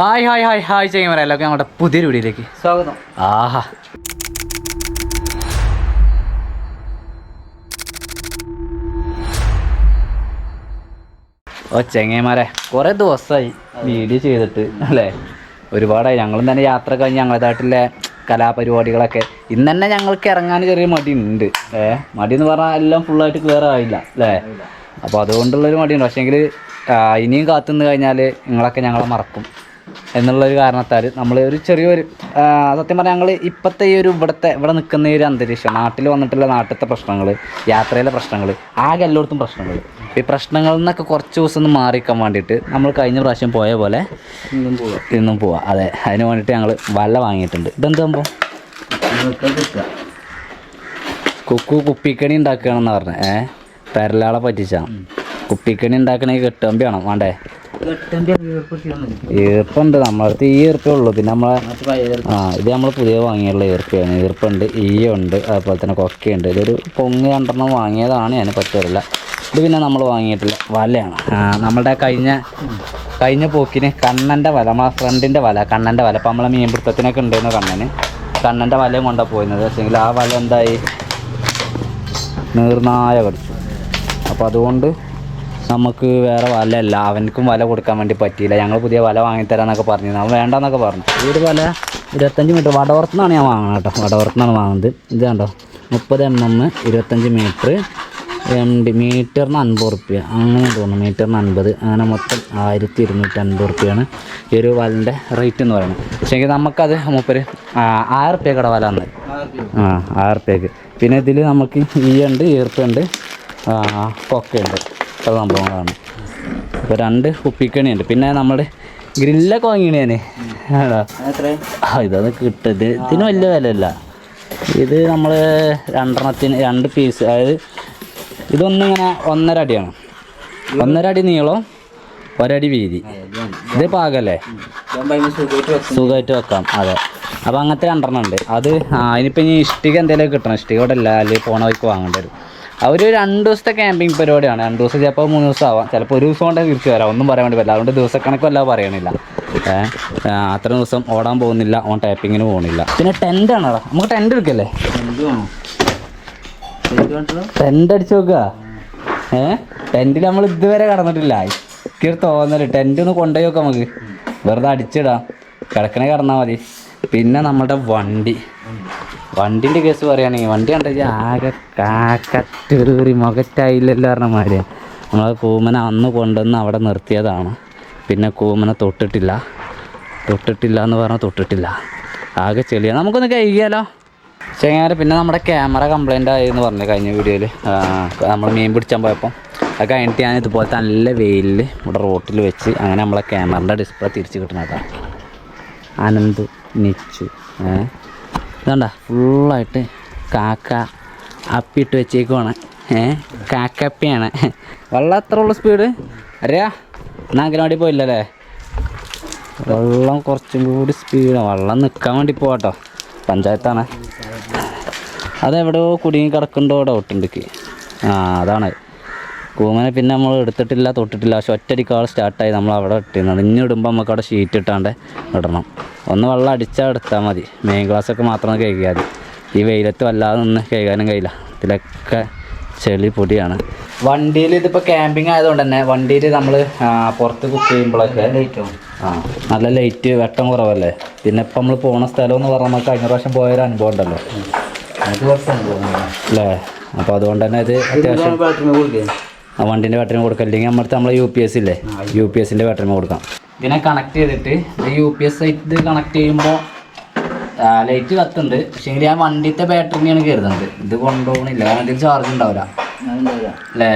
Hi hi hi hi ചെയ്യുമ്പോൾ എല്ലാവർക്കും നമ്മുടെ പുതിയൊരു വീഡിയോയിലേക്ക്. സ്വാഗതം. ആഹാ. ഓ ചെങ്ങന്മാരെ കുറേ ദിവസമായി വീഡിയോ ചെയ്തിട്ട് അല്ലേ? ഒരുപാടായി. ഞങ്ങളും തന്നെ യാത്ര കഴിഞ്ഞ് നാട്ടിലെ കലാപരിപാടികളൊക്കെ. ഇന്ന് തന്നെ ഞങ്ങൾക്ക് ഇറങ്ങാൻ ചെറിയ മടി ഉണ്ട് ഏ മടി എന്ന് പറഞ്ഞാൽ എല്ലാം ഫുള്ളായിട്ട് ക്ലിയർ ആയില്ല അല്ലേ? അപ്പോൾ അതുകൊണ്ടുള്ളൊരു മടിയുണ്ട്. പക്ഷേങ്കിൽ ഇനിയും കാത്തുനിന്ന് കഴിഞ്ഞാൽ നിങ്ങളൊക്കെ ഞങ്ങളെ മറക്കും. എന്നുള്ളൊരു കാരണത്താൽ നമ്മൾ ഒരു ചെറിയൊരു സത്യം പറഞ്ഞാൽ ഞങ്ങൾ ഇപ്പോഴത്തെ ഈ ഒരു ഇവിടുത്തെ ഇവിടെ നിൽക്കുന്ന ഈ ഒരു അന്തരീക്ഷം നാട്ടിൽ വന്നിട്ടുള്ള നാട്ടിലത്തെ പ്രശ്നങ്ങൾ യാത്രയിലെ പ്രശ്നങ്ങൾ ആകെ എല്ലായിടത്തും പ്രശ്നങ്ങൾ ഈ പ്രശ്നങ്ങളിൽ നിന്നൊക്കെ കുറച്ച് ദിവസം ഒന്ന് മാറിക്കാൻ വേണ്ടിയിട്ട് നമ്മൾ കഴിഞ്ഞ പ്രാവശ്യം പോയ പോലെ ഇന്നും പോവാം. ഇന്നും പോവാം. അതെ അതിന് വേണ്ടിയിട്ട് ഞങ്ങൾ വല വാങ്ങിയിട്ടുണ്ട്. ഇതെന്ത് സംഭവം? കുക്കു കുപ്പിക്കണി ഉണ്ടാക്കുകയാണെന്ന് പറഞ്ഞത് ഏഹ് പെരലാളെ പറ്റിച്ചാണ് കുപ്പിക്കണി ഉണ്ടാക്കണമെങ്കിൽ കെട്ടുമ്പി വേണം. വേണ്ടേ? ഈർപ്പുണ്ട്. നമ്മളടുത്ത് ഈ ഈർപ്പേ ഉള്ളൂ. പിന്നെ നമ്മളെ ആ ഇത് നമ്മൾ പുതിയ വാങ്ങിയുള്ള ഈർപ്പയാണ്. ഈർപ്പുണ്ട്. ഈയുണ്ട് അതുപോലെ തന്നെ കൊക്കയുണ്ട്. ഇതൊരു പൊങ്ങ് രണ്ടെണ്ണം വാങ്ങിയതാണ്. ഞാൻ പറ്റില്ല ഇത് പിന്നെ നമ്മൾ വാങ്ങിയിട്ടില്ല വലയാണ്. നമ്മളുടെ കഴിഞ്ഞ കഴിഞ്ഞ പോക്കിന് കണ്ണന്റെ വല നമ്മളെ ഫ്രണ്ടിന്റെ വല കണ്ണന്റെ വല. അപ്പം നമ്മളെ മീൻപിടുത്തത്തിനൊക്കെ ഉണ്ടായിരുന്നു കണ്ണന്. കണ്ണന്റെ വലയും കൊണ്ടാണ് പോയിരുന്നത്. പക്ഷേങ്കിൽ ആ വല എന്തായി? നീർനായ കടിച്ചു. അപ്പോൾ അതുകൊണ്ട് നമുക്ക് വേറെ വല അല്ല അവനക്കും വല കൊടുക്കാൻ വേണ്ടി പറ്റിയില്ല. ഞങ്ങൾ പുതിയ വല വാങ്ങിത്തരാന്നൊക്കെ പറഞ്ഞു അവൻ വേണ്ടെന്നൊക്കെ പറഞ്ഞു. ഈ ഒരു വല ഇരുപത്തഞ്ച് മീറ്റർ വടവർത്തുനിന്നാണ് ഞാൻ വാങ്ങുന്നത് കേട്ടോ. വടവർത്തുനിന്നാണ് വാങ്ങുന്നത് ഇത് കണ്ടോ? മുപ്പത് എം എം ഇരുപത്തഞ്ച് മീറ്റർ എം ഡി മീറ്ററിന് അൻപത് റുപ്യ അങ്ങനെ തോന്നുന്നു. മീറ്ററിന് അൻപത്. അങ്ങനെ മൊത്തം ആയിരത്തി ഇരുന്നൂറ്റി അൻപത് റുപ്യാണ് ഈ ഒരു വലന്റെ റേറ്റ് എന്ന് പറയുന്നത്. പക്ഷേ നമുക്കത് മൂപ്പര് ആറ് ആയിരം റുപ്യ കട വല അന്ന് ആ ആയിരം റുപ്യക്ക് പിന്നെ ഇതിൽ നമുക്ക് ഈ ഉണ്ട് ഈർപ്പുണ്ട് കൊക്കയുണ്ട്. പല സംഭവങ്ങളാണ്. അപ്പോൾ രണ്ട് ഉപ്പിക്കണിയുണ്ട് പിന്നെ നമ്മുടെ ഗ്രില്ലൊക്കെ വാങ്ങിയാണ് ആ ഇതൊന്ന് കിട്ടത് ഇതിന് വലിയ വിലയല്ല. ഇത് നമ്മൾ രണ്ടെണ്ണത്തിന് രണ്ട് പീസ് അതായത് ഇതൊന്നിങ്ങനെ ഒന്നര അടിയാണ്. ഒന്നര അടി നീളം ഒരടി വീതി. ഇത് പാകല്ലേ? സുഖമായിട്ട് വെക്കും. അതെ. അപ്പോൾ അങ്ങനത്തെ രണ്ടെണ്ണം ഉണ്ട്. അത് ആ ഇനിയിപ്പോൾ ഇനി ഇഷ്ടിക എന്തെങ്കിലും കിട്ടണം. ഇഷ്ടിക ഇവിടെ അല്ല. അല്ലെങ്കിൽ പോണ വഴിക്ക് വാങ്ങേണ്ടി വരും. അവർ രണ്ട് ദിവസത്തെ ക്യാമ്പിംഗ് പരിപാടിയാണ് രണ്ട് ദിവസം ചിലപ്പോൾ മൂന്ന് ദിവസം ആവാം. ചിലപ്പോൾ ഒരു ദിവസം കൊണ്ടേ തിരിച്ചു വരാം. ഒന്നും പറയാൻ വേണ്ടി പറ്റില്ല. അതുകൊണ്ട് ദിവസക്കണക്കല്ല പറയണില്ല. അത്ര ദിവസം ഓടാൻ പോകുന്നില്ല. ഓൺ ടാപ്പിങ്ങിന് പോകുന്നില്ല പിന്നെ ടെന്റ് ആണോ നമുക്ക് ടെന്റ് എടുക്കല്ലേ? ടെന്റ് അടിച്ചു നോക്കുക ഏഹ് ടെന്റിൽ നമ്മൾ ഇതുവരെ കടന്നിട്ടില്ല. ഇക്കൊരു തോന്നൽ. ടെന്റ് ഒന്ന് കൊണ്ടുപോയി നോക്കാം നമുക്ക്. വെറുതെ അടിച്ചിടാം. കിടക്കണേ കിടന്നാൽ മതി. പിന്നെ നമ്മുടെ വണ്ടി. വണ്ടിന്റെ കേസ് പറയുകയാണെങ്കിൽ വണ്ടി കണ്ടെങ്കിൽ ആകെ കാക്കറ്റൂറി മുഖറ്റായില്ലല്ലോ പറഞ്ഞ മാതിരി. നമ്മൾ കൂമന അന്ന് കൊണ്ടുവന്ന് അവിടെ നിർത്തിയതാണ്. പിന്നെ കൂമന തൊട്ടിട്ടില്ല. തൊട്ടിട്ടില്ല എന്ന് പറഞ്ഞാൽ തൊട്ടിട്ടില്ല. ആകെ ചെളിയാണ് നമുക്കൊന്ന് കഴിയാലോ ചെങ്ങാരെ പിന്നെ നമ്മുടെ ക്യാമറ കംപ്ലൈന്റ് ആയി എന്ന് പറഞ്ഞു കഴിഞ്ഞ വീഡിയോയിൽ നമ്മൾ മീൻ പിടിച്ചാൻ പോയപ്പോൾ അത് കഴിഞ്ഞിട്ട് ഞാൻ ഇതുപോലത്തെ നല്ല വെയിലിൽ ഇവിടെ റോട്ടിൽ വെച്ച് അങ്ങനെ നമ്മളെ ക്യാമറയുടെ ഡിസ്പ്ലേ തിരിച്ച് കിട്ടുന്നതാണ് അനന്ത് നിച്ചു. ഏ? ഇതണ്ട ഫുള്ളായിട്ട് കാക്ക അപ്പിട്ട് വെച്ചേക്കുവാണ്. ഏ കാക്കപ്പിയാണ്. വെള്ളം എത്ര ഉള്ള സ്പീഡ് അറിയാ? എന്നാ അങ്ങനെ പോയില്ലല്ലേ? വെള്ളം കുറച്ചും കൂടി സ്പീഡാണ് വെള്ളം നിൽക്കാൻ വേണ്ടി പോവാട്ടോ. പഞ്ചായത്താണ്. അതെവിടെയോ കുടുങ്ങി കിടക്കുന്നുണ്ടോ ഡൗട്ട് ഉണ്ട് ആ അതാണ്. കൂമനെ പിന്നെ നമ്മൾ എടുത്തിട്ടില്ല തൊട്ടിട്ടില്ല. പക്ഷെ ഒറ്റടിക്കാൾ സ്റ്റാർട്ടായി. നമ്മൾ അവിടെ ഇട്ടിരുന്നത് ഇനി ഇടുമ്പോൾ നമുക്ക് അവിടെ ഷീറ്റ് ഇട്ടാണ്ട് ഇടണം. ഒന്ന് വെള്ളം അടിച്ചാൽ എടുത്താൽ മതി. മെയിൻ ഗ്ലാസ്സൊക്കെ മാത്രം കഴുകിയാൽ മതി. ഈ വെയിലത്ത് വല്ലാതെ നിന്ന് കഴുകാനും കഴിയില്ല. ഇതിലൊക്കെ ചെളി പൊടിയാണ്. വണ്ടിയിൽ ഇതിപ്പോൾ ക്യാമ്പിങ് ആയതുകൊണ്ട് തന്നെ വണ്ടിയിൽ നമ്മൾ പുറത്ത് കുക്ക് ചെയ്യുമ്പോഴൊക്കെ ആ നല്ല ലൈറ്റ് വെട്ടം കുറവല്ലേ? പിന്നെ ഇപ്പം നമ്മൾ പോണ സ്ഥലം എന്ന് പറഞ്ഞാൽ നമുക്ക് കഴിഞ്ഞ പ്രാവശ്യം പോയൊരു അനുഭവം ഉണ്ടല്ലോ. അല്ലേ? അപ്പോൾ അതുകൊണ്ട് തന്നെ ഇത് അത്യാവശ്യം ആ വണ്ടിന്റെ ബാറ്ററി കൊടുക്കാം. അല്ലെങ്കിൽ നമ്മുടെ നമ്മളെ യു പി എസ് ഇല്ലേ? യു പി എസിന്റെ ബാറ്ററി കൊടുക്കാം. ഇതിനെ കണക്ട് ചെയ്തിട്ട് യു പി എസ് ഇത് കണക്ട് ചെയ്യുമ്പോൾ ലൈറ്റ് കത്തുണ്ട്. പക്ഷേ ഞാൻ വണ്ടിത്തെ ബാറ്ററിനെയാണ് കരുതുന്നത് ഇത് കൊണ്ടുപോകണില്ല. കാരണം ഇതിൽ ചാർജ് ഉണ്ടാവില്ല. അല്ലേ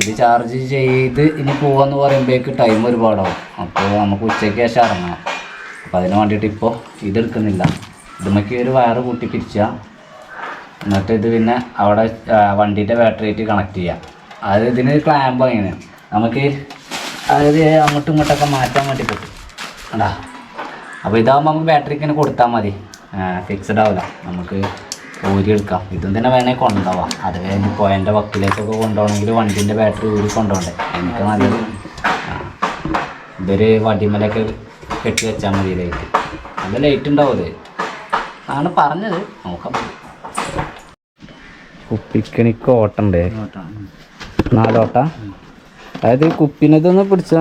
ഇത് ചാർജ് ചെയ്ത് ഇനി പോവാന്ന് പറയുമ്പോഴേക്ക് ടൈം ഒരുപാടാവും. അപ്പോൾ നമുക്ക് ഉച്ചയ്ക്ക് ശേഷം ഇറങ്ങണം അപ്പോൾ അതിന് വേണ്ടിയിട്ട് ഇപ്പോൾ ഇതെടുക്കുന്നില്ല ഇതുമ്മക്ക് ഒരു വയറ് കൂട്ടി പിരിച്ച എന്നിട്ട് ഇത് പിന്നെ അവിടെ വണ്ടീന്റെ ബാറ്ററി ആയിട്ട് കണക്ട് ചെയ്യാം. അത് ഇതിനൊരു ക്ലാമ്പ് അങ്ങനെ നമുക്ക് അതായത് അങ്ങോട്ടും ഇങ്ങോട്ടൊക്കെ മാറ്റാൻ വേണ്ടി പറ്റും. അടാ അപ്പോൾ ഇതാകുമ്പോൾ നമുക്ക് ബാറ്ററിക്ക് ഇങ്ങനെ കൊടുത്താൽ മതി. ഫിക്സഡ് ആവില്ല നമുക്ക് ഊരി എടുക്കാം ഇതും തന്നെ വേണമെങ്കിൽ കൊണ്ടുപോവാം. അത് കഴിഞ്ഞ് പോയതിന്റെ വക്കിലേക്കൊക്കെ കൊണ്ടുപോകണമെങ്കിൽ വണ്ടീന്റെ ബാറ്ററി ഊരി കൊണ്ടുപോകണ്ടേ? എനിക്ക് നല്ലത്. ഇതൊരു വടിമലൊക്കെ കെട്ടി വെച്ചാൽ മതി ലൈറ്റ് നല്ല ലൈറ്റ് ഉണ്ടാവും ആണ് പറഞ്ഞത്. നോക്കാം. കുപ്പിക്കണിക്ക് ഓട്ടണ്ടേ നാലോട്ട. അതായത് കുപ്പിനതൊന്ന് പിടിച്ച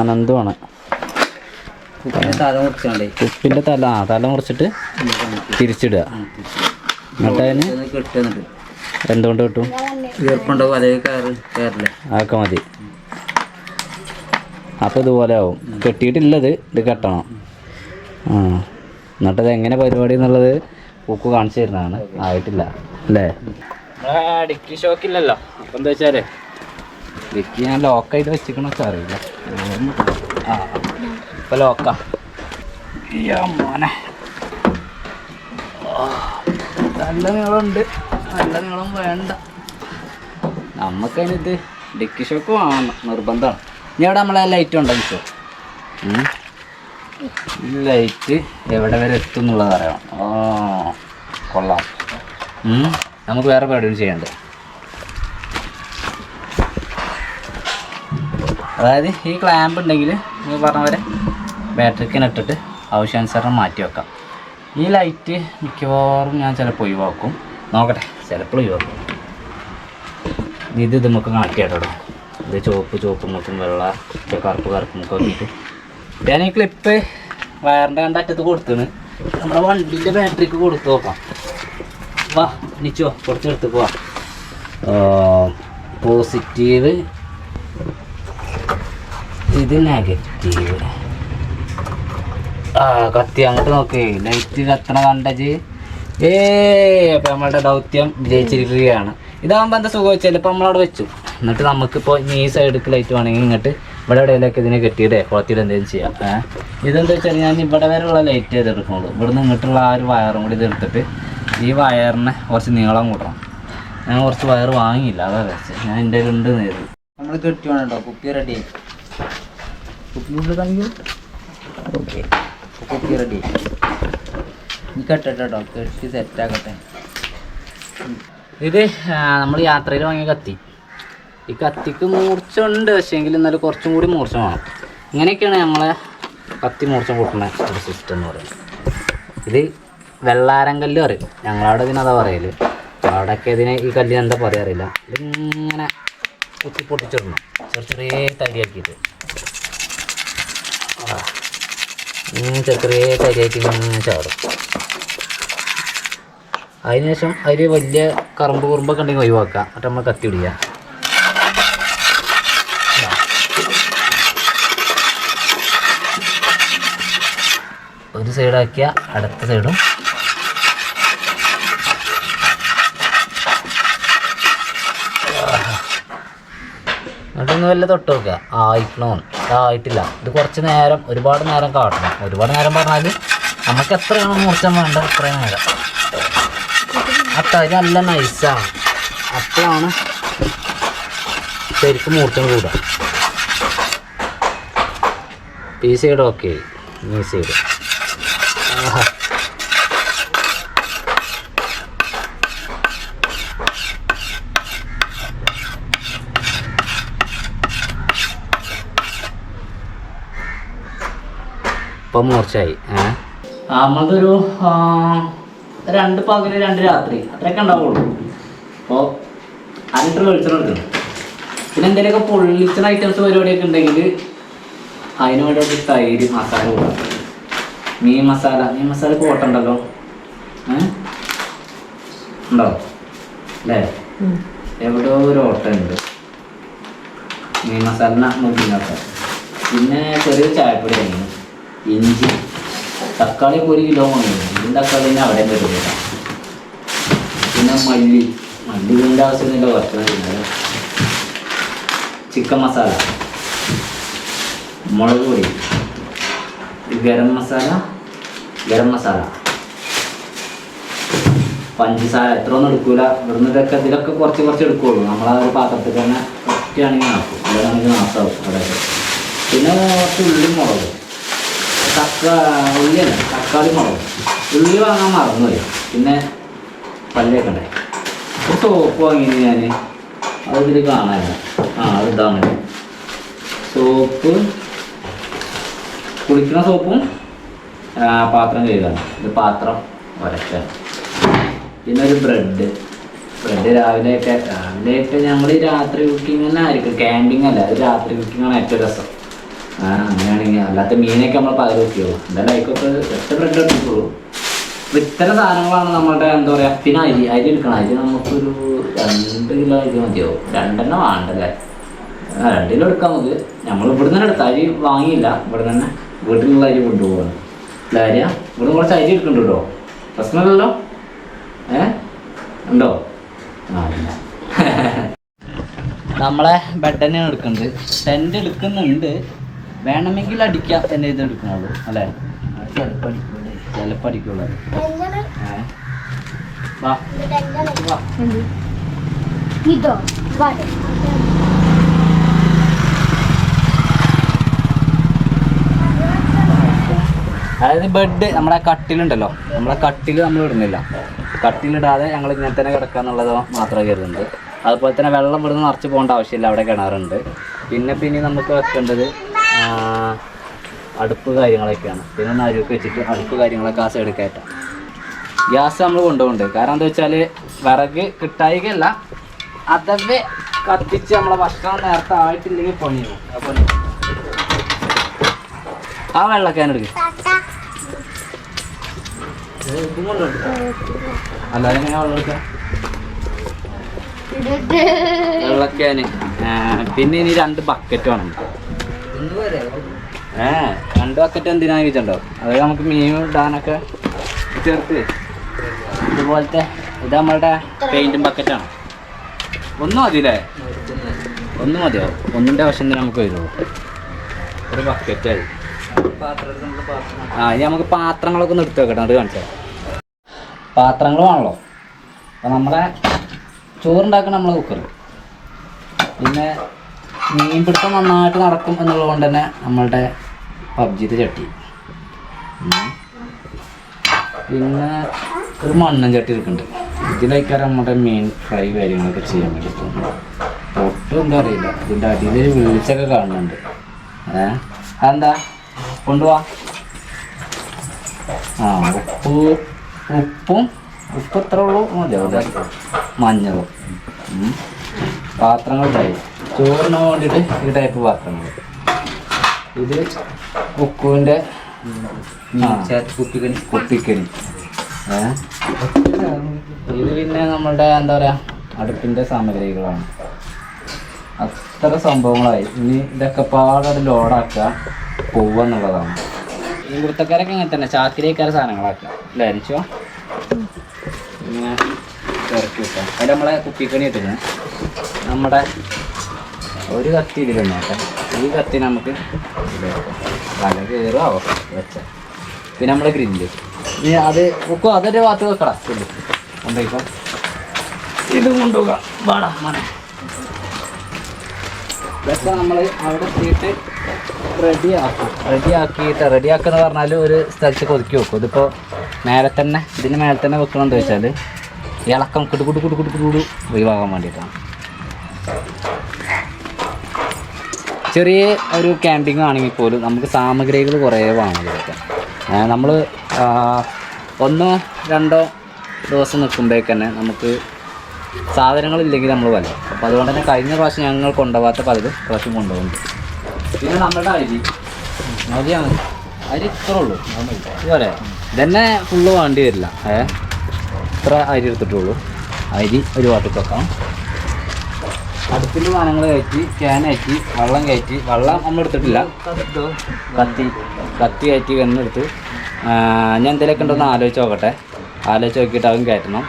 അനന്തുമാണ്. കുപ്പിന്റെ തല മുറിച്ചാണ്ടേ? കുപ്പിന്റെ തല ആ തല മുറിച്ചിട്ട് തിരിച്ചിടുക. എന്നിട്ട് അതിന് എന്തുകൊണ്ട് കിട്ടും? അതൊക്കെ മതി. അപ്പോൾ ഇതുപോലെ ആവും. കെട്ടിയിട്ടില്ലത് ഇത് കെട്ടണം. ആ എന്നിട്ടത് എങ്ങനെ പരിപാടി എന്നുള്ളത് പൂക്ക് കാണിച്ചു തരുന്നതാണ്. ആയിട്ടില്ല. അല്ലേ? ഡിക്കി ഷോക്കില്ലല്ലോ അപ്പം എന്താ വെച്ചാൽ ഡിക്കി ഞാൻ ലോക്കായിട്ട് വെച്ചിക്കണ അറിയില്ല. ആ ഇപ്പം ലോക്കാ മോനെ. നല്ല നീളമുണ്ട്. നല്ല നീളം വേണ്ട. നമുക്കതിനിത് ഡിക്കി ഷോക്ക് വേണം നിർബന്ധമാണ്. ഇനി അവിടെ നമ്മളെ ലൈറ്റ് ഉണ്ടോ മിച്ചോ ലൈറ്റ് എവിടെ വരെ എത്തും എന്നുള്ളത് അറിയണം. ഓ കൊള്ളാം. നമുക്ക് വേറെ പരിപാടികൾ ചെയ്യണ്ട അതായത് ഈ ക്ലാമ്പ് ഉണ്ടെങ്കിൽ നിങ്ങൾ പറഞ്ഞ പോലെ ബാറ്ററിക്ക് നട്ടിട്ട് ആവശ്യാനുസരണം മാറ്റി വെക്കാം. ഈ ലൈറ്റ് മിക്കവാറും ഞാൻ ചിലപ്പോൾ ഒഴിവാക്കും. നോക്കട്ടെ ചിലപ്പോൾ ഒഴിവാക്കും. ഇത് ഇത് നമുക്ക് കണക്ട് ചെയ്യട്ടോ ഇത് ചുവപ്പ് ചുവപ്പ് മുക്കും വെള്ള കറുപ്പ് കറുപ്പ് മുക്കും നോക്കിയിട്ട് ഞാൻ ഈ ക്ലിപ്പ് വയറിന്റെ കണ്ട അറ്റത്ത് നമ്മുടെ വണ്ടിന്റെ ബാറ്ററിക്ക് കൊടുത്തു നോക്കാം. വാ നിച്ചോ കുറച്ചെടുത്ത് പോവാ. പോസിറ്റീവ്. ഇത് നെഗറ്റീവ്. ആ കത്തി അങ്ങോട്ട് നോക്ക്. ലൈറ്റ് കത്തണ കണ്ടജ് ഏ അപ്പം നമ്മളുടെ ദൗത്യം വിജയിച്ചിരിക്കുകയാണ്. ഇതാകുമ്പോൾ എന്താ സുഖം വെച്ചാൽ ഇപ്പം നമ്മളവിടെ വെച്ചു. എന്നിട്ട് നമുക്കിപ്പോൾ ഇനി ഈ സൈഡിലേക്ക് ലൈറ്റ് വേണമെങ്കിൽ ഇങ്ങോട്ട് ഇവിടെ എവിടെയെങ്കിലൊക്കെ ഇതിനെ കെട്ടിയിടേ കുളത്തിയിട്ട് എന്തെങ്കിലും ചെയ്യാം. ഏഹ് ഇതെന്താ വെച്ചാൽ ഞാൻ ഇവിടെ വരെയുള്ള ലൈറ്റ് ചെയ്തെടുക്കുള്ളൂ ഇവിടുന്ന് ഇങ്ങോട്ടുള്ള ആ ഒരു വയറും കൂടി ഇതെടുത്തിട്ട് ഈ വയറിന് കുറച്ച് നീളം കൂട്ടണം. ഞാൻ കുറച്ച് വയർ വാങ്ങിയില്ല അതാ വെച്ചത് ഞാൻ എന്റെ ഉണ്ട് നേരിൽ നമ്മൾ കെട്ടി വേണോ കുപ്പി റെഡി കുപ്പിനുള്ളിൽ കാണിക്കൂ ഓക്കെ. കുപ്പി റെഡി നീ കേട്ടോ കെട്ടി സെറ്റാക്കട്ടെ ഇത് നമ്മൾ യാത്രയിൽ വാങ്ങിയ കത്തി. ഈ കത്തിക്ക് മൂർച്ച ഉണ്ട് പക്ഷേ എങ്കിൽ എന്നാലും കുറച്ചും കൂടി മൂർച്ച വേണം. ഇങ്ങനെയൊക്കെയാണ് നമ്മളെ കത്തി മൂർച്ച കൂട്ടുന്ന ഒരു സിസ്റ്റം എന്ന് പറയുന്നത്. ഇത് വെള്ളാരം കല്ല് പറയും. ഞങ്ങളവിടെ ഇതിനതാ പറയൽ. അവിടെയൊക്കെ ഇതിന് ഈ കല്ലിന് എന്താ പറയുക അറിയില്ല. ഇതിങ്ങനെ കുത്തി പൊട്ടിച്ചിടണം. ചെറിയ ചെറിയ തരിയാക്കിയിട്ട് ചെറിയ തരിയാക്കി ഇങ്ങനെ ചാടും. അതിനുശേഷം അതിൽ വലിയ കറമ്പ് കുറുമ്പൊക്കെ ഉണ്ടെങ്കിൽ ഒഴിവാക്കാം എന്നിട്ട് നമ്മൾ കത്തി പിടിക്കുക ഒരു സൈഡാക്കിയ അടുത്ത സൈഡും എന്നിട്ടൊന്ന് വല്ല തൊട്ട് നോക്കുക. ആയിക്കണോ? ആയിട്ടില്ല. ഇത് കുറച്ച് നേരം ഒരുപാട് നേരം കാട്ടണം. ഒരുപാട് നേരം പറഞ്ഞാൽ നമുക്ക് എത്രയാണോ മൂർച്ചം വേണ്ട അത്രയും നേരം. തരി നല്ല നൈസാണ് അപ്പോഴാണ് ശരിക്കും മൂർച്ചം കൂടുക. ഈ സൈഡ് ഓക്കെ ഈ സൈഡ് ഇപ്പം മൂർച്ചയായി. ഏ? നമ്മളതൊരു രണ്ട് പകൽ രണ്ട് രാത്രി. അത്രയൊക്കെ ഉണ്ടാവുള്ളൂ. അപ്പോൾ അര ലിറ്റർ വെളിച്ചെണ്ണ എടുക്കണം. പിന്നെ എന്തെങ്കിലുമൊക്കെ പൊള്ളിച്ചണ ഐറ്റംസ് പരിപാടിയൊക്കെ ഉണ്ടെങ്കിൽ അതിന് വേണ്ടി തൈര് മസാല കൂടാം മീൻ മസാല മീൻ മസാല പോട്ടുണ്ടല്ലോ ഏ? ഉണ്ടോ? അല്ലേ? എവിടെയോ ഒരു ഓട്ട ഉണ്ട് മീൻ മസാല പിന്നെ ചെറിയ ചായപ്പൊടി ആയിരുന്നു. ഇഞ്ചി തക്കാളി ഒക്കെ ഒരു കിലോ വാങ്ങി. തക്കാളി തന്നെ അവിടെ പറ്റില്ല പിന്നെ മല്ലി. മല്ലി ഇതിന്റെ ആവശ്യമില്ല കുറച്ച് ചിക്കൻ മസാല. മുളക് പൊടി. ഗരം മസാല ഗരം മസാല. പഞ്ചസാര. എത്ര ഒന്നും എടുക്കൂല. ഇവിടുന്ന് ഇതൊക്കെ ഇതിലൊക്കെ കുറച്ച് കുറച്ച് എടുക്കുള്ളൂ. നമ്മൾ ആ ഒരു പാത്രത്തിൽ തന്നെ ഒറ്റയാണെങ്കിൽ നാക്കും അല്ലാതാണെങ്കിൽ നാസാവും അതായത് പിന്നെ കുറച്ച് ഉള്ളി മുളക്. തക്ക ഉള്ളിയല്ല? തക്കാളി മുളക്. ഉള്ളി വാങ്ങാൻ മറന്നുപോയി. പിന്നെ പല്ലേക്കണ്ടേ? സോപ്പ് വാങ്ങിയത് ഞാൻ അതിൽ കാണാനില്ല. ആ അത് ഇതാണ് സോപ്പ് കുളിക്കുന്ന സോപ്പും പാത്രം കഴുകാണ്. ഇത് പാത്രം ഒരക്കാൻ പിന്നെ ഒരു ബ്രെഡ് ബ്രെഡ് രാവിലെയൊക്കെ രാവിലെയൊക്കെ ഞങ്ങൾ രാത്രി കുക്കിംഗ് തന്നെ ആയിരിക്കും. ക്യാന്റിങ് അല്ല രാത്രി കുക്കിംഗ് ആണ് ഏറ്റവും രസം. ആ അങ്ങനെയാണെങ്കിൽ അല്ലാത്ത മീനൊക്കെ നമ്മൾ പകരം വെക്കുള്ളൂ എന്തായാലും ആയിക്കോട്ടെ എത്ര ബ്രെഡ് എടുക്കുള്ളൂ അപ്പൊ ഇത്തരം സാധനങ്ങളാണ് നമ്മളുടെ എന്താ പറയാ പിന്നെ അരി അരി എടുക്കണം. അരി നമുക്കൊരു രണ്ട് കിലോ അരി മതിയോ? രണ്ടെണ്ണം വേണ്ടല്ലേ? ആ രണ്ട് കിലോ എടുക്കാം നമുക്ക്. നമ്മൾ ഇവിടെ നിന്ന് എടുത്ത. അരി വാങ്ങിയില്ല. ഇവിടെ തന്നെ വീട്ടിലുള്ള അരി കൊണ്ടുപോകണം അല്ല അരിയാ? ഇവിടെ കുറച്ച് അരി എടുക്കുന്നുണ്ട് കേട്ടോ പ്രശ്നമില്ലല്ലോ? ഏ? ഉണ്ടോ? ആ ഇല്ല. നമ്മളെ ബെഡ് തന്നെയാണ് എടുക്കുന്നത് ടെന്റ് എടുക്കുന്നുണ്ട്. വേണമെങ്കിൽ അടിക്കാം എന്നെ ഇത് എടുക്കണുള്ളൂ അല്ലേ? ചിലപ്പോൾ അടിക്കുള്ളൂ. വാ. അതായത് ബെഡ് നമ്മളെ കട്ടിലുണ്ടല്ലോ. നമ്മളെ കട്ടിൽ നമ്മൾ ഇടുന്നില്ല. കട്ടിലിടാതെ ഞങ്ങൾ ഇങ്ങനെ തന്നെ കിടക്കുക എന്നുള്ളത് മാത്രമേ കരുതുന്നത് അതുപോലെ തന്നെ വെള്ളം ഇവിടുന്ന് നിറച്ച് പോകേണ്ട ആവശ്യമില്ല. അവിടെ കിണറുണ്ട്. പിന്നെ പിന്നെ നമുക്ക് വെക്കേണ്ടത് അടുപ്പ് കാര്യങ്ങളൊക്കെയാണ്. പിന്നെ ഒന്ന് അരിയൊക്കെ വെച്ചിട്ട് അടുപ്പ് കാര്യങ്ങളൊക്കെ ആ സൈഡ് കയറ്റാം. ഗ്യാസ് നമ്മൾ കൊണ്ടുപോകുന്നുണ്ട്. കാരണം എന്താ വെച്ചാൽ വിറക് കിട്ടായികയല്ല അതവേ കത്തിച്ച് നമ്മളെ ഭക്ഷണം നേരത്തെ ആയിട്ടില്ലെങ്കിൽ പണിയും ആ പണി. ആ വെള്ളക്കാൻ എടുക്കും. അല്ലാതെ എങ്ങനെയാ വെള്ളം എടുക്കുക വെള്ളക്കാന് പിന്നെ ഇനി രണ്ട് ബക്കറ്റ് വേണം. ഏ രണ്ട് ബക്കറ്റ് എന്തിനാന്ന് ചോദിച്ചിട്ടുണ്ടോ? അത് നമുക്ക് മീൻ ഇടാനൊക്കെ ചേർത്ത്? ഇതുപോലത്തെ ഇത് നമ്മളുടെ പെയിന്റും ബക്കറ്റാണ് ഒന്ന് മതി അല്ലേ ഒന്ന് മതിയോ? ഒന്നിന്റെ ആവശ്യം തന്നെ നമുക്ക് വരുള്ളൂ? ഒരു ബക്കറ്റായി ആ ഇനി നമുക്ക് പാത്രങ്ങളൊക്കെ എടുത്ത് വെക്കട്ടെ അത് കാണിച്ചാൽ പാത്രങ്ങൾ വേണല്ലോ അപ്പം നമ്മളെ ചോറുണ്ടാക്കണം നമ്മളെ കുക്കർ പിന്നെ മീൻ പിടുത്തം നന്നായിട്ട് നടക്കും എന്നുള്ളത് കൊണ്ട് തന്നെ നമ്മളുടെ പബ്ജിയുടെ ചട്ടി. പിന്നെ ഒരു മണ്ണൻ ചട്ടി ഇരിക്കുന്നുണ്ട് ഇതിലേക്കാരം നമ്മുടെ മീൻ ഫ്രൈ കാര്യങ്ങളൊക്കെ ചെയ്യാൻ വേണ്ടി പൊട്ടും എന്താ അറിയില്ല. ഇതിന്റെ അടിയിൽ വിളിച്ചൊക്കെ കാണുന്നുണ്ട്. ഏ? അതെന്താ? കൊണ്ടുപോവാ ആ ഉപ്പ് ഉപ്പും ഉപ്പ് എത്ര ഉള്ളൂ? മതിയാവും അല്ലേ? മഞ്ഞളും. പാത്രങ്ങൾ പാത്രങ്ങളുണ്ടായി ചോറിന് വേണ്ടിയിട്ട് ഈ ടൈപ്പ് പാത്രങ്ങൾ ഇത് കുക്കുവിന്റെ കുപ്പിക്കണി. കുപ്പിക്കണി. ഇത് പിന്നെ നമ്മളുടെ എന്താ പറയുക അടുപ്പിന്റെ സാമഗ്രികളാണ്. അത്ര സംഭവങ്ങളായി. ഇനി ഇതൊക്കെ പാടെ ലോഡാക്കുക പോവുക ഈ വൃത്തക്കാരൊക്കെ അങ്ങനെ തന്നെ. ചാക്കിലേക്കാര സാധനങ്ങളാക്കുക. അല്ലേ അനിച്ചോ ഇങ്ങനെ ഇറക്കി വെക്കാം അതിൽ നമ്മളെ കുപ്പിക്കണി ഇട്ടിരുന്നു നമ്മുടെ ഒരു കത്തി ഇതിൽ നോക്കാം ഈ കത്തി നമുക്ക് വല തല കയറാവോ വെച്ച. പിന്നെ നമ്മുടെ ഗ്രില്ല് ഇനി അത് വെക്കോ അതൊരു ഭാഗത്ത് വെക്കടാ ഗ്രില്ല് കൊണ്ടുപോയിക്കോ ഇത് കൊണ്ടുപോകാം. വാടാ മനെ ഇതൊക്കെ നമ്മൾ അവിടെ എത്തിയിട്ട് റെഡിയാക്കും റെഡിയാക്കിയിട്ട് റെഡിയാക്കുന്ന പറഞ്ഞാൽ ഒരു സ്ഥലത്ത് ഒതുക്കി വെക്കും. ഇതിപ്പോൾ മേലെ തന്നെ ഇതിന് മേലെ തന്നെ വെക്കണമെന്ന് വെച്ചാൽ ഇളക്കം കുടു കുടു കുടു കുടു കുടു ഒഴിവാകാൻ വേണ്ടിയിട്ടാണ്. ചെറിയ ഒരു ക്യാമ്പിംഗ് ആണെങ്കിൽ പോലും നമുക്ക് സാമഗ്രികൾ കുറേ വേണം ഇതൊക്കെ. നമ്മൾ ഒന്നോ രണ്ടോ ദിവസം നിൽക്കുമ്പോഴേക്ക് തന്നെ നമുക്ക് സാധനങ്ങളില്ലെങ്കിൽ നമ്മൾ വല്ല. അപ്പോൾ അതുകൊണ്ട് തന്നെ കഴിഞ്ഞ പ്രാവശ്യം ഞങ്ങൾ കൊണ്ടുപോകാത്ത പലതും പ്രാവശ്യം കൊണ്ടുപോകുന്നുണ്ട്. പിന്നെ നമ്മളുടെ അരി. മതിയാണ് അരി ഇത്ര ഉള്ളൂ. ഇതുപോലെ. ഇതന്നെ ഫുള്ള് വേണ്ടി വരില്ല. ഏ ഇത്ര അരി എടുത്തിട്ടുള്ളൂ. അരി ഒരു വാട്ടിൽ അടുപ്പിന്റെ സാധനങ്ങൾ കയറ്റി ക്യാൻ കയറ്റി വെള്ളം കയറ്റി. വെള്ളം നമ്മൾ എടുത്തിട്ടില്ല. കത്തി കത്തി കയറ്റി കണ്ണെടുത്ത് ഞാൻ എന്തെങ്കിലുമൊക്കെ ഉണ്ടോന്ന് ആലോചിച്ച് നോക്കട്ടെ. ആലോചിച്ച് നോക്കിയിട്ട് അവൻ കയറ്റണം.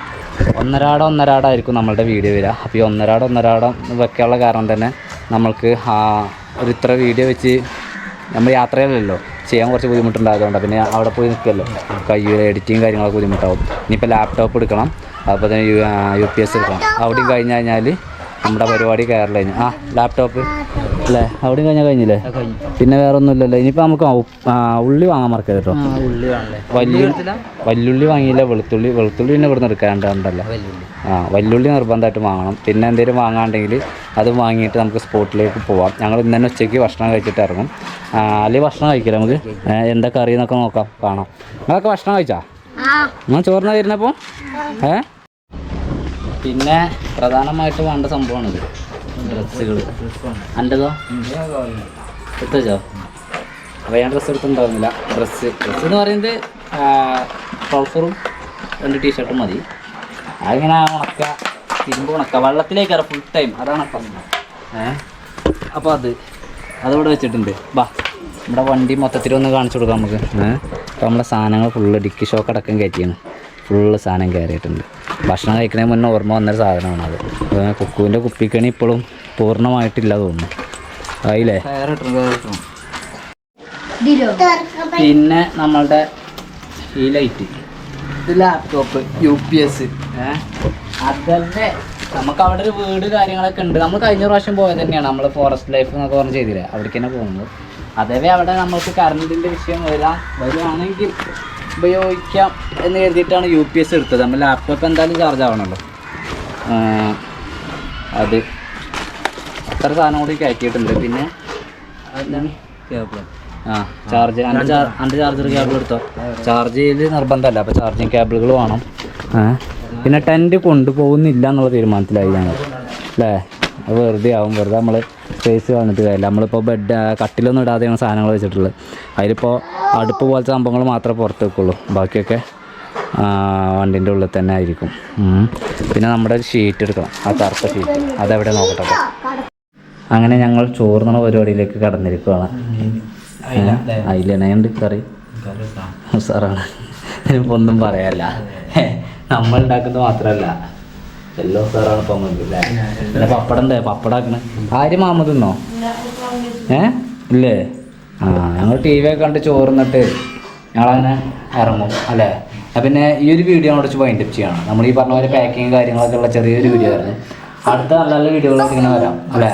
ഒന്നരാടം ഒന്നരാടായിരിക്കും നമ്മളുടെ വീഡിയോ വരിക. അപ്പോൾ ഈ ഒന്നരാടം ഒന്നരാടം വെക്കാനുള്ള കാരണം തന്നെ നമ്മൾക്ക് ഒരു ഇത്ര വീഡിയോ വെച്ച് നമ്മൾ യാത്രയിലല്ലോ ചെയ്യാൻ കുറച്ച് ബുദ്ധിമുട്ടുണ്ടായതുകൊണ്ട് പിന്നെ അവിടെ പോയി നിൽക്കുമല്ലോ കയ്യിൽ എഡിറ്റിങ് കാര്യങ്ങളൊക്കെ ബുദ്ധിമുട്ടാവും. ഇനിയിപ്പോൾ ലാപ്ടോപ്പ് എടുക്കണം. അതുപോലെ തന്നെ യു പി എസ് എടുക്കണം. അവിടെയും കഴിഞ്ഞ് കഴിഞ്ഞാൽ നമ്മുടെ പരിപാടി കയറില്ല കഴിഞ്ഞു. ആ ലാപ്ടോപ്പ് അല്ലേ? അവിടെയും കഴിഞ്ഞാൽ കഴിഞ്ഞില്ലേ? പിന്നെ വേറെ ഒന്നുമില്ലല്ലോ ഇനിയിപ്പോൾ നമുക്ക് ഉള്ളി വാങ്ങാൻ മറക്കരുത് കേട്ടോ ആ ഉള്ളി വേണല്ലേ വലിയ വല്യുള്ളി വാങ്ങിയില്ല വെളുത്തുള്ളി വെളുത്തുള്ളി പിന്നെ ഇവിടുന്ന് എടുക്കാണ്ടല്ലോ വെല്ലുള്ളി ആ വല്ലുള്ളി നിർബന്ധമായിട്ട് വാങ്ങണം. പിന്നെ എന്തെങ്കിലും വാങ്ങാണ്ടെങ്കിൽ അത് വാങ്ങിയിട്ട് നമുക്ക് സ്പോട്ടിലേക്ക് പോവാം. ഞങ്ങൾ ഇന്ന് തന്നെ ഉച്ചയ്ക്ക് ഭക്ഷണം കഴിച്ചിട്ട് ഇറങ്ങും. അല്ലെങ്കിൽ ഭക്ഷണം കഴിക്കില്ല നമുക്ക്? എന്താ കറി എന്നൊക്കെ നോക്കാം കാണാം. നിങ്ങളൊക്കെ ഭക്ഷണം കഴിച്ചാ? ആ. നിങ്ങൾ ചോറിനാ വരുന്നപ്പോൾ ഏ? പിന്നെ പ്രധാനമായിട്ട് വേണ്ട സംഭവമാണിത്. ഡ്രസ്സുകൾ എന്റെതോ എടുത്തോ അപ്പോൾ ഞാൻ ഡ്രസ്സ് എടുത്തിട്ടുണ്ടാവുന്നില്ല ഡ്രസ്സ് ഡ്രസ്സ് എന്ന് പറയുന്നത് ട്രൗസറും രണ്ട് ടീഷർട്ടും മതി. അതിങ്ങനെ ഉണക്ക തിരുമ്പ് ഉണക്ക. വെള്ളത്തിലേക്ക് ഫുൾ ടൈം അതാണ് പ്രശ്നം ഏ? അപ്പോൾ അത്. അതവിടെ വെച്ചിട്ടുണ്ട്. ബാ നമ്മുടെ വണ്ടി മൊത്തത്തിലൊന്ന് കാണിച്ചു കൊടുക്കാം നമുക്ക്. ഏഹ് അപ്പോൾ നമ്മുടെ സാധനങ്ങൾ ഫുള്ള് ഡിക്കി ഷോക്ക് അടക്കം കയറ്റിയാണ്. ഫുള്ള് സാധനം കയറിയിട്ടുണ്ട്. ഭക്ഷണം കഴിക്കണേ മുന്നേ ഓർമ്മ വന്നൊരു സാധനമാണ് അത്. കുക്കുവിന്റെ കുപ്പിക്കണി ഇപ്പോഴും പൂർണമായിട്ടില്ല തോന്നുന്നു. ഇതിലോ പിന്നെ നമ്മളുടെ ഈ ലൈറ്റ് ഇത് ലാപ്ടോപ്പ് യു പി എസ് അതല്ലേ? നമുക്ക് അവിടെ ഒരു വീട് കാര്യങ്ങളൊക്കെ ഉണ്ട്. നമ്മൾ കഴിഞ്ഞ പ്രാവശ്യം പോയത് തന്നെയാണ്. നമ്മൾ ഫോറസ്റ്റ് ലൈഫ് എന്നൊക്കെ പറഞ്ഞ് ചെയ്തില്ലേ? അവിടേക്ക് തന്നെ പോകുന്നത്. അതേവേ അവിടെ നമുക്ക് കറണ്ടിന്റെ വിഷയം വരാം വരുവാണെങ്കിൽ ഉപയോഗിക്കാം എന്ന് കരുതിയിട്ടാണ് യു പി എസ് എടുത്തത്. നമ്മൾ ലാപ്ടോപ്പ് എന്തായാലും ചാർജ് ആവണമല്ലോ അത് അത്ര സാധനം കൂടി കയറ്റിയിട്ടുണ്ട്. പിന്നെ കേബിൾ ആ ചാർജ് എന്റെ ചാർജർ കേബിൾ എടുത്തോ? ചാർജ് ചെയ്ത് നിർബന്ധമല്ല. അപ്പോൾ ചാർജിങ് കേബിളുകൾ വേണം. പിന്നെ ടെന്റ് കൊണ്ടുപോകുന്നില്ല എന്നുള്ള തീരുമാനത്തിലായി ഞങ്ങൾ. അല്ലേ? അത് വെറുതെ ആവും. വെറുതെ നമ്മൾ സ്പേസ് വന്നിട്ട് കാര്യമില്ല. നമ്മളിപ്പോൾ ബെഡ് കട്ടിലൊന്നും ഇടാതെയാണ് സാധനങ്ങൾ വെച്ചിട്ടുള്ളത്. അതിലിപ്പോൾ അടുപ്പ് പോലത്തെ സംഭവങ്ങൾ മാത്രമേ പുറത്ത് വെക്കുള്ളൂ. ബാക്കിയൊക്കെ വണ്ടിന്റെ ഉള്ളിൽ തന്നെ ആയിരിക്കും. പിന്നെ നമ്മുടെ ഒരു ഷീറ്റ് എടുക്കണം. ആ കറുത്ത ഷീറ്റ് അതെവിടെ നോക്കട്ടെ അങ്ങനെ ഞങ്ങൾ ചോറുന്ന പരിപാടിയിലേക്ക് കടന്നിരിക്കുകയാണ് അതിലെണയുണ്ട് കറി. സാറാണ് ഒന്നും പറയാല്ല. നമ്മൾ ഉണ്ടാക്കുന്നത് മാത്രമല്ല. എല്ലോ സാറാണ് ഇപ്പം അല്ലേ? പിന്നെ പപ്പടം ഉണ്ട് പപ്പടം ആക്കണേ. ആര് മാമത് എന്നോ ഏ? ഇല്ലേ? ആ ഞങ്ങൾ ടി വി ഒക്കെ കണ്ട് ചോറുന്നിട്ട് ഞങ്ങളങ്ങനെ ഇറങ്ങും അല്ലേ? പിന്നെ ഈ ഒരു വീഡിയോ കുറച്ച് വൈൻഡപ്പ് ചെയ്യണം. നമ്മൾ ഈ പറഞ്ഞ പോലെ പാക്കിങ് കാര്യങ്ങളൊക്കെ ഉള്ള ചെറിയൊരു വീഡിയോ ആയിരുന്നു. അടുത്ത നല്ല നല്ല വീഡിയോകളൊക്കെ ഇങ്ങനെ വരാം അല്ലേ?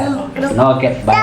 Okay bye